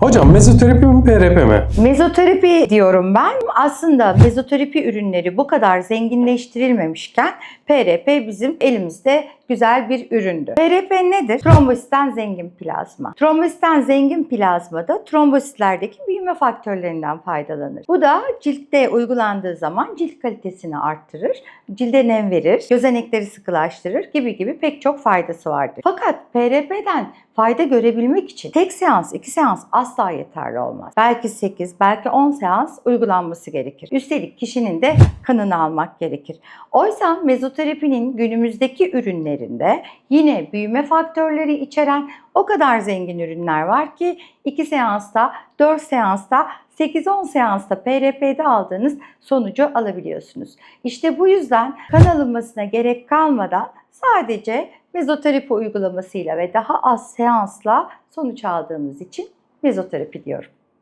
Hocam mezoterapi mi PRP mi? Mezoterapi diyorum ben. Aslında mezoterapi ürünleri bu kadar zenginleştirilmemişken PRP bizim elimizde güzel bir üründü. PRP nedir? Trombositten zengin plazma. Trombositten zengin plazmada trombositlerdeki büyüme faktörlerinden faydalanır. Bu da ciltte uygulandığı zaman cilt kalitesini arttırır, cilde nem verir, gözenekleri sıkılaştırır gibi gibi pek çok faydası vardır. Fakat PRP'den fayda görebilmek için tek seans, iki seans asla yeterli olmaz. Belki 8, belki 10 seans uygulanması gerekir. Üstelik kişinin de kanını almak gerekir. Oysa mezoterapinin günümüzdeki ürünlerinde yine büyüme faktörleri içeren o kadar zengin ürünler var ki 2 seansta, 4 seansta 8-10 seansta PRP'de aldığınız sonucu alabiliyorsunuz. İşte bu yüzden kan alınmasına gerek kalmadan sadece mezoterapi uygulamasıyla ve daha az seansla sonuç aldığımız için mezoterapi diyorum.